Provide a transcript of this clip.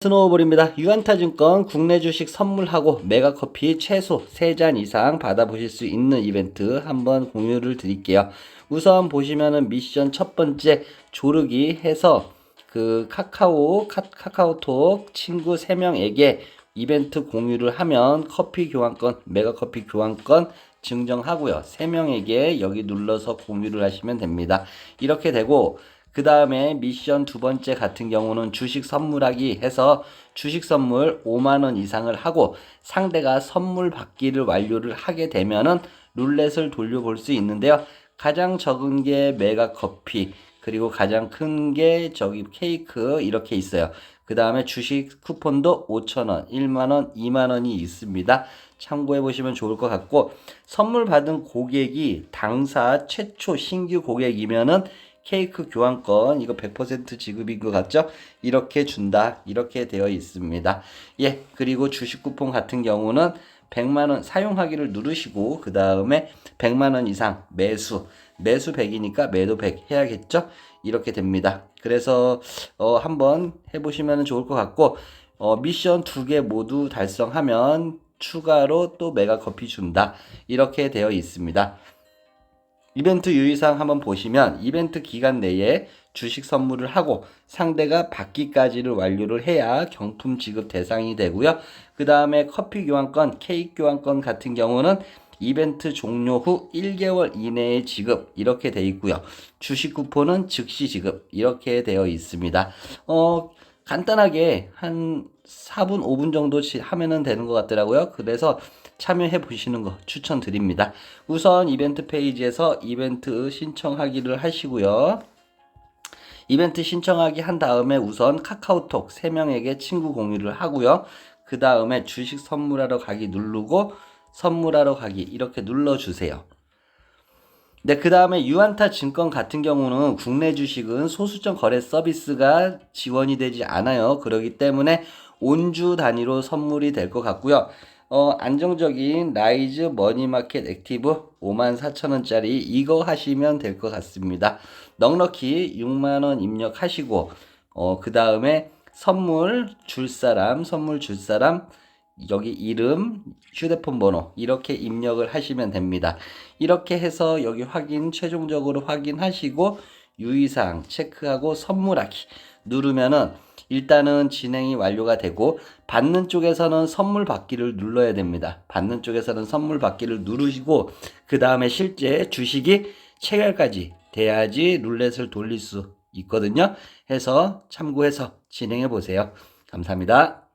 스노우볼입니다. 유한타증권 국내 주식 선물하고 메가커피 최소 3잔 이상 받아보실 수 있는 이벤트 한번 공유를 드릴게요. 우선 보시면은 미션 첫 번째 조르기 해서 그 카카오 카, 카카오톡 친구 3명에게 이벤트 공유를 하면 커피 교환권 메가커피 교환권 증정하고요. 3명에게 여기 눌러서 공유를 하시면 됩니다. 이렇게 되고 그 다음에 미션 두 번째 같은 경우는 주식 선물하기 해서 주식 선물 5만원 이상을 하고 상대가 선물 받기를 완료를 하게 되면은 룰렛을 돌려볼 수 있는데요. 가장 적은 게 메가 커피, 그리고 가장 큰 게 저기 케이크 이렇게 있어요. 그 다음에 주식 쿠폰도 5,000원, 1만원, 2만원이 있습니다. 참고해 보시면 좋을 것 같고, 선물 받은 고객이 당사 최초 신규 고객이면은 케이크 교환권 이거 100% 지급인 것 같죠? 이렇게 준다 이렇게 되어 있습니다. 예 그리고 주식 쿠폰 같은 경우는 100만원 사용하기를 누르시고 그 다음에 100만원 이상 매수 매수 100이니까 매도 100 해야겠죠? 이렇게 됩니다. 그래서 어, 한번 해보시면 좋을 것 같고 어, 미션 두 개 모두 달성하면 추가로 또 메가 커피 준다 이렇게 되어 있습니다. 이벤트 유의사항 한번 보시면 이벤트 기간 내에 주식 선물을 하고 상대가 받기까지를 완료를 해야 경품 지급 대상이 되고요. 그 다음에 커피 교환권, 케이크 교환권 같은 경우는 이벤트 종료 후 1개월 이내에 지급 이렇게 돼 있고요. 주식 쿠폰은 즉시 지급 이렇게 되어 있습니다. 어 간단하게 한 4분 5분 정도 하면은 되는 것 같더라고요. 그래서 참여해 보시는 거 추천드립니다. 우선 이벤트 페이지에서 이벤트 신청하기를 하시고요. 이벤트 신청하기 한 다음에 우선 카카오톡 3명에게 친구 공유를 하고요. 그 다음에 주식 선물하러 가기 누르고 선물하러 가기 이렇게 눌러주세요. 네, 그 다음에 유한타 증권 같은 경우는 국내 주식은 소수점 거래 서비스가 지원이 되지 않아요. 그렇기 때문에 온주 단위로 선물이 될 것 같고요. 어, 안정적인 라이즈 머니마켓 액티브 54,000원짜리 이거 하시면 될 것 같습니다. 넉넉히 6만원 입력하시고, 어, 그 다음에 선물 줄 사람, 선물 줄 사람, 여기 이름, 휴대폰 번호 이렇게 입력을 하시면 됩니다. 이렇게 해서 여기 확인 최종적으로 확인하시고 유의사항 체크하고 선물하기 누르면은 일단은 진행이 완료가 되고 받는 쪽에서는 선물 받기를 눌러야 됩니다. 받는 쪽에서는 선물 받기를 누르시고 그 다음에 실제 주식이 체결까지 돼야지 룰렛을 돌릴 수 있거든요. 해서 참고해서 진행해 보세요. 감사합니다.